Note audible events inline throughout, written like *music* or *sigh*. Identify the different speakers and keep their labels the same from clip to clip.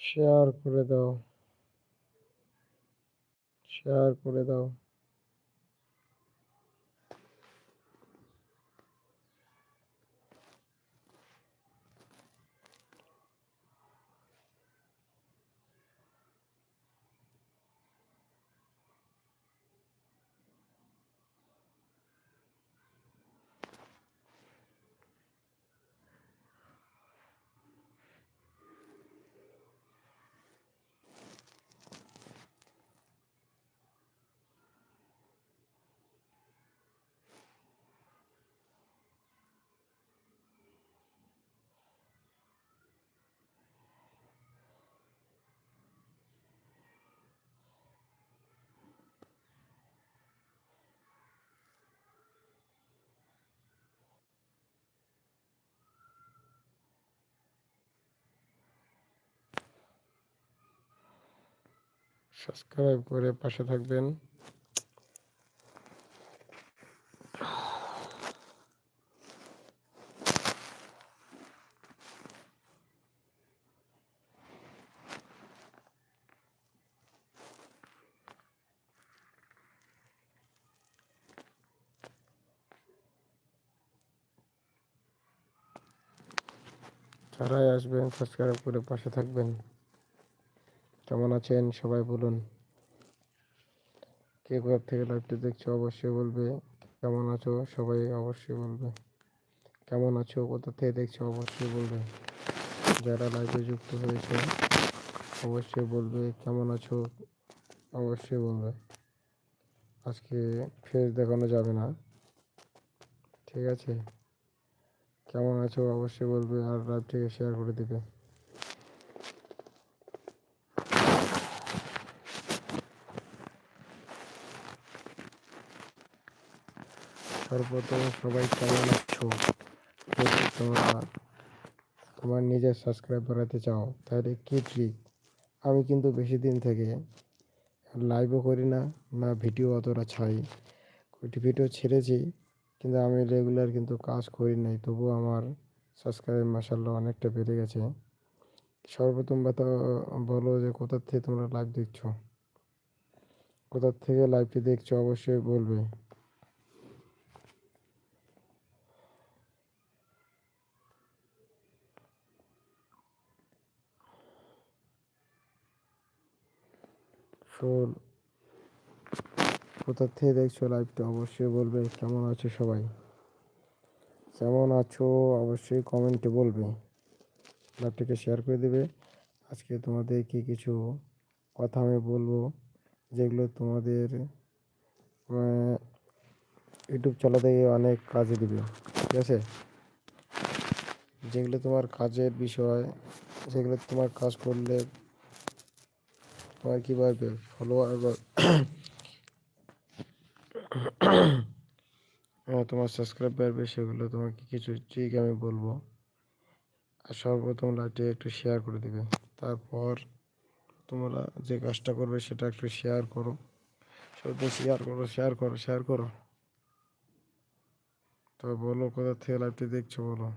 Speaker 1: Share করে দাও। Share করে দাও। সাবস্ক্রাইব করে পাশে থাকবেন। যারাই আসবেন সাবস্ক্রাইব করে পাশে থাকবেন। কেমন আছেন? সবাই বলুন। কে কোথা থেকে লাইভটি দেখছ অবশ্যই বলবে। কেমন আছো? সবাই অবশ্যই বলবে। কেমন আছো? কোথা থেকে দেখছ? অবশ্যই বলবে। যারা লাইভে যুক্ত হয়েছে, অবশ্যই বলবে। কেমন আছো? অবশ্যই বলবে। আজকে ফেস দেখানো যাবে না। ঠিক আছে? কেমন আছো? অবশ্যই বলবে। আর লাইভটিকে শেয়ার করে দিবে। সর্বপ্রথম সবাই কেমন আছো? যদি তোমরা তোমার নিজের সাবস্ক্রাইব বাড়াতে চাও, তাহলে কি ট্রিক আমি কিন্তু বেশি দিন থেকে লাইভও করি না না ভিডিও অতটা ছাই কটি ভিডিও ছেড়েছি, কিন্তু আমি রেগুলার কিন্তু কাজ করি নাই, তবুও আমার সাবস্ক্রাইব মাসাল্লাহ অনেকটা বেড়ে গেছে। সর্বপ্রথম কথা বলো যে কোথার থেকে তোমরা লাইভ দেখছ? কোথার থেকে লাইভটি দেখছ? অবশ্যই বলবে। শোন কোথা থেকে দেখছ লাইভটা অবশ্যই বলবে। কেমন আছো সবাই? কেমন আছো? অবশ্যই কমেন্টে বলবে। লাইভটাকে শেয়ার করে দেবে। আজকে তোমাদের কি কিছু কথা আমি বলব? যেগুলো তোমাদের ইউটিউব চালাতে অনেক কাজে দিবে। ঠিক আছে? যেগুলো তোমার কাজের বিষয়, যেগুলো তোমার কাজ করলে *coughs* তোমার কী বাড়বে ফলোয়ার তোমার সাবস্ক্রাইব বাড়বে সেগুলো তোমাকে কিছু ঠিক আমি বলব? আর সর্বপ্রথম লাইভটি একটু শেয়ার করে দিবে। তারপর তোমরা যে কাজটা করবে সেটা একটু শেয়ার করো। শুধু শেয়ার করো শেয়ার করো শেয়ার করো। তো বলো কোথা থেকে লাইভটি দেখছ বলো?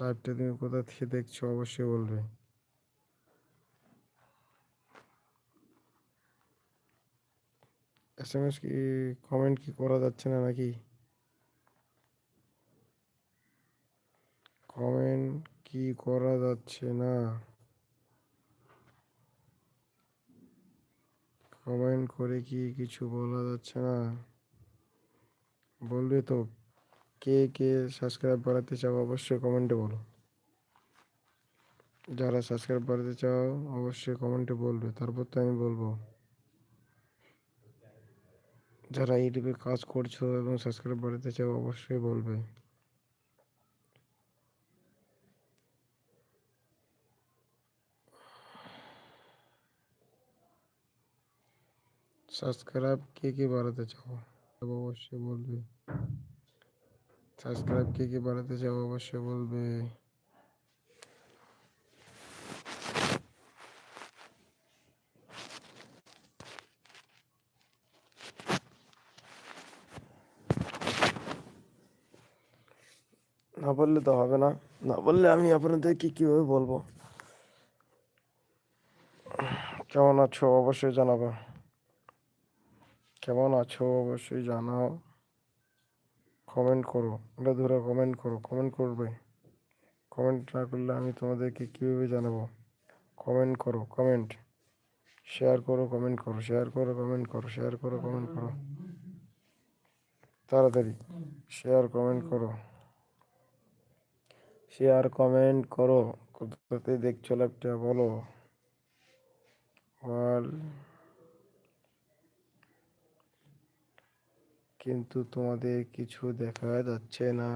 Speaker 1: লাইভটা তুমি কোথা থেকে দেখছ? অবশ্যই বলবে। এস এম এস কি কমেন্ট কি করা যাচ্ছে না নাকি? কমেন্ট কি করা যাচ্ছে না? কমেন্ট করে কি কিছু বলা যাচ্ছে না? বলবে তো, কে কে সাবস্ক্রাইব বাড়াতে চাও অবশ্যই কমেন্টে বলো। যারা সাবস্ক্রাইব বাড়াতে চাও অবশ্যই কমেন্টে বলবে, তারপর তো আমি বলব। যারা ইউটিউবে কাজ করছ এবং সাবস্ক্রাইব বাড়াতে চাও, অবশ্যই বলবে। সাবস্ক্রাইব কে কে বাড়াতে চাও, অবশ্যই বলবে। সাবস্ক্রাইব কে কে বাড়াতে চাও, অবশ্যই বলবে। না বললে তো হবে না। না বললে আমি আপনাদেরকে কীভাবে বলব? কেমন আছো? অবশ্যই জানাব। কেমন আছো? অবশ্যই জানাও। কমেন্ট করো। এটা ধরে কমেন্ট করো। কমেন্ট করবে। কমেন্ট না করলে আমি তোমাদেরকে কীভাবে জানাব? কমেন্ট করো। কমেন্ট শেয়ার করো কমেন্ট করো। শেয়ার করো কমেন্ট করো। শেয়ার করো কমেন্ট করো। তাড়াতাড়ি। শেয়ার কমেন্ট করো। শেয়ার কমেন্ট করো। কোথাতে দেখছ ল্যাপটা বলো। কিন্তু তোমাদের কিছু দেখা যাচ্ছে না।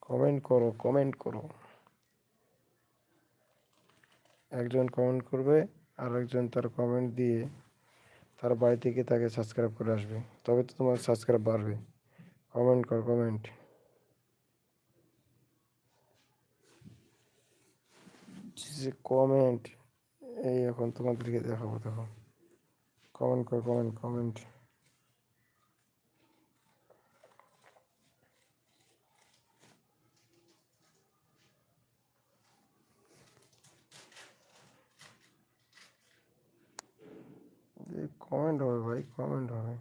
Speaker 1: কমেন্ট করো কমেন্ট করো। একজন কমেন্ট করবে আর একজন তার কমেন্ট দিয়ে তার বাড়ি থেকে তাকে সাবস্ক্রাইব করে আসবে। তবে তো তোমার সাবস্ক্রাইব বাড়বে। কমেন্ট কর কমেন্ট কমেন্ট এই এখন তোমাদেরকে দেখাবো, দেখো। কমেন্ট কর কমেন্ট কমেন্ট কমেন্ট হবে ভাই কমেন্ট হবে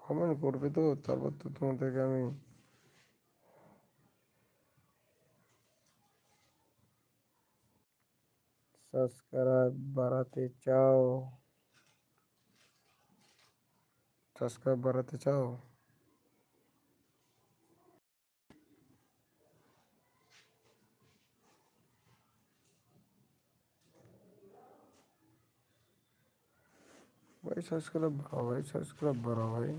Speaker 1: কমেন্ট করবে তো তারপর তো তোমাদেরকে আমি সাবস্ক্রাইব বাড়াতে চাও চাষ বাড়াতে চাও ভাই সাবস্ক্রাইব বাড়াও ভাই সাবস্ক্রাইব বাড়াও ভাই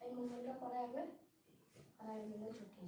Speaker 2: এই মোবাইলটা আর মোবাইল ছুটি।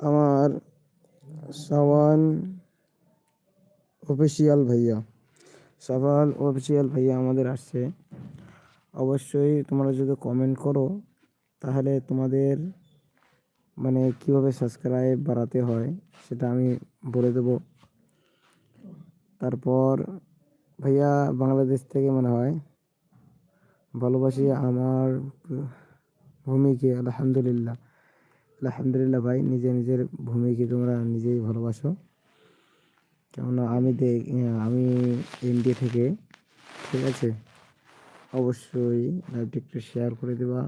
Speaker 1: আমার সাওয়ান অফিসিয়াল ভাইয়া। সাওয়াল অফিসিয়াল ভাইয়া আমাদের আসছে। অবশ্যই তোমরা যদি কমেন্ট করো, তাহলে তোমাদের মানে কীভাবে সাবস্ক্রাইব বাড়াতে হয় সেটা আমি বলে দেবো। তারপর ভাইয়া বাংলাদেশ থেকে মনে হয়। ভালোবাসি আমার ভূমিকে, আলহামদুলিল্লাহ। আলহামদুলিল্লাহ ভাই, নিজে নিজের ভূমিকে তোমরা নিজেই ভালোবাসো। কেননা আমি দেখ আমি ইন্ডিয়া থেকে, ঠিক আছে? অবশ্যই লাইভটি একটু শেয়ার করে দেবা।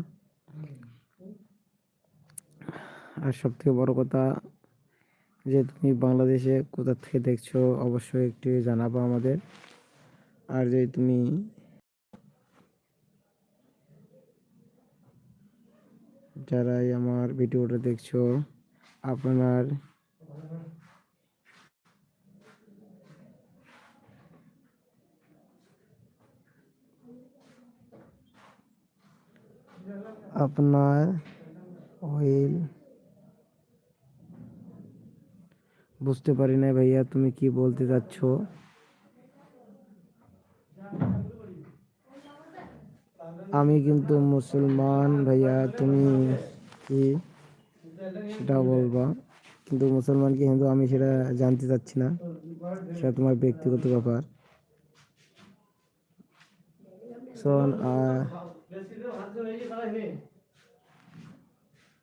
Speaker 1: আর সব থেকে বড় কথা, যে তুমি বাংলাদেশে কোথা থেকে দেখছ, অবশ্যই একটু জানাব আমাদের। আর যদি তুমি যারাই আমার ভিডিওটা দেখছ, আপনার আপনার ওয়েল বুঝতে পারি না ভাইয়া, তুমি কি বলতে চাচ্ছ? আমি কিন্তু মুসলমান ভাইয়া, তুমি কি সেটা বলবা। কিন্তু মুসলমান কি হিন্দু, আমি সেটা জানতে চাচ্ছি না। সেটা তোমার ব্যক্তিগত ব্যাপার। শোন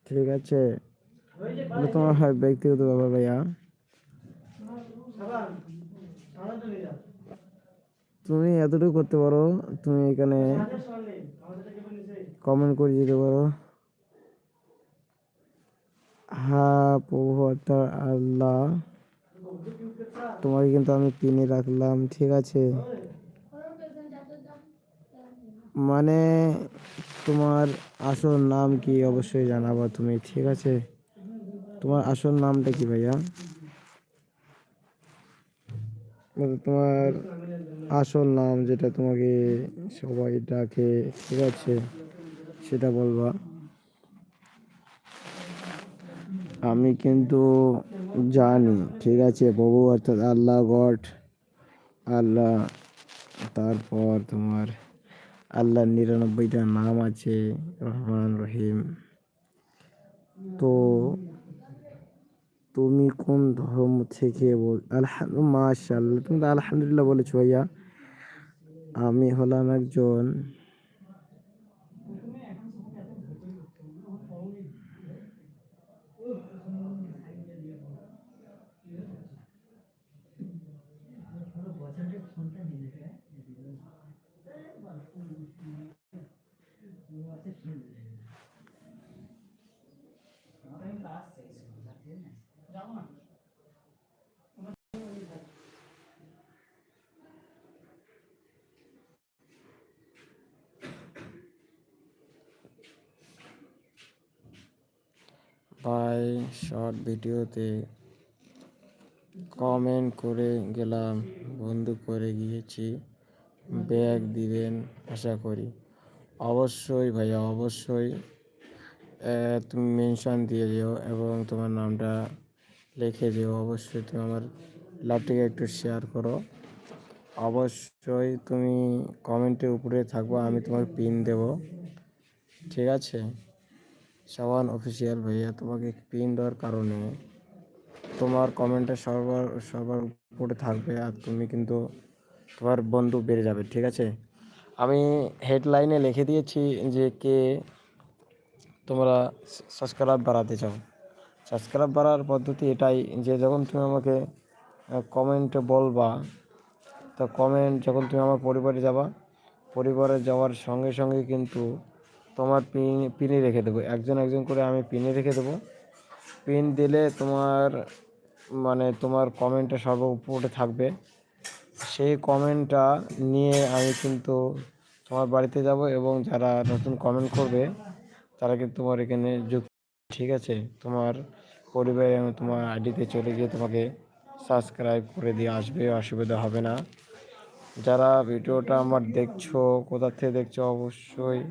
Speaker 1: ঠিক আছে। তোমার ব্যক্তিগত ব্যাপার ভাইয়া। তুমি এতটুকু করতে পারো, তুমি এখানে কমেন্ট করে দিতে পারো। হ্যাঁ প্রভু অর্থাৎ আল্লাহ। তোমাকে কিন্তু আমি পিনে রাখলাম, ঠিক আছে? মানে তোমার আসল নাম কি অবশ্যই জানাবা তুমি, ঠিক আছে? তোমার আসল নামটা কি ভাইয়া? তোমার আসল নাম যেটা তোমাকে সবাই ডাকে, ঠিক আছে? সেটা বলবা। আমি কিন্তু জানি, ঠিক আছে? প্রভু অর্থাৎ আল্লাহ গড, আল্লাহ, তারপর তোমার আল্লাহর নিরানব্বইটা নাম আছে, রহমান রহিম। তো তুমি কোন ধর্ম থেকে বল আলহাম মাশাল্লাহ তুমি তো আলহামদুলিল্লাহ বলেছ ভাইয়া। আমি হলাম একজন ভাই শর্ট ভিডিওতে কমেন্ট করে গেলাম, বন্ধু করে গিয়েছি ব্যাগ দিবেন আশা করি। অবশ্যই ভাইয়া, অবশ্যই। তুমি মেনশন দিয়ে যেও এবং তোমার নামটা লিখে দিও। অবশ্যই তুমি আমার লাভটিকে একটু শেয়ার করো। অবশ্যই তুমি কমেন্টের উপরে থাকব, আমি তোমার পিন দেব। ঠিক আছে? সাবান অফিসিয়াল ভাইয়া, তোমাকে পিন দেওয়ার কারণে তোমার কমেন্টটা সবার সবার উপরে থাকবে আর তুমি কিন্তু তোমার বন্ধু বেড়ে যাবে, ঠিক আছে? আমি হেডলাইনে লিখে দিয়েছি যে কে তোমরা সাবস্ক্রাইব বাড়াতে চাও। সাবস্ক্রাইব বাড়ার পদ্ধতি এটাই যে যখন তুমি আমাকে কমেন্টে বলবা, তো কমেন্ট যখন তুমি আমার পরিবারে যাবা, পরিবারে যাওয়ার সঙ্গে সঙ্গে কিন্তু তোমার পিন, পিনে রেখে দেবো। একজন একজন করে আমি পিনে রেখে দেবো। পিন দিলে তোমার মানে তোমার কমেন্টটা সর্ব উপরে থাকবে। সেই কমেন্টটা নিয়ে আমি কিন্তু তোমার বাড়িতে যাব এবং যারা নতুন কমেন্ট করবে, তারা কিন্তু তোমার এখানে যুক্ত ঠিক আছে? তোমার পরিবারে আমি তোমার আইডিতে চলে গিয়ে তোমাকে সাবস্ক্রাইব করে দিয়ে আসবে, অসুবিধা হবে না। যারা ভিডিওটা আমার দেখছ, কোথা থেকে দেখছ, অবশ্যই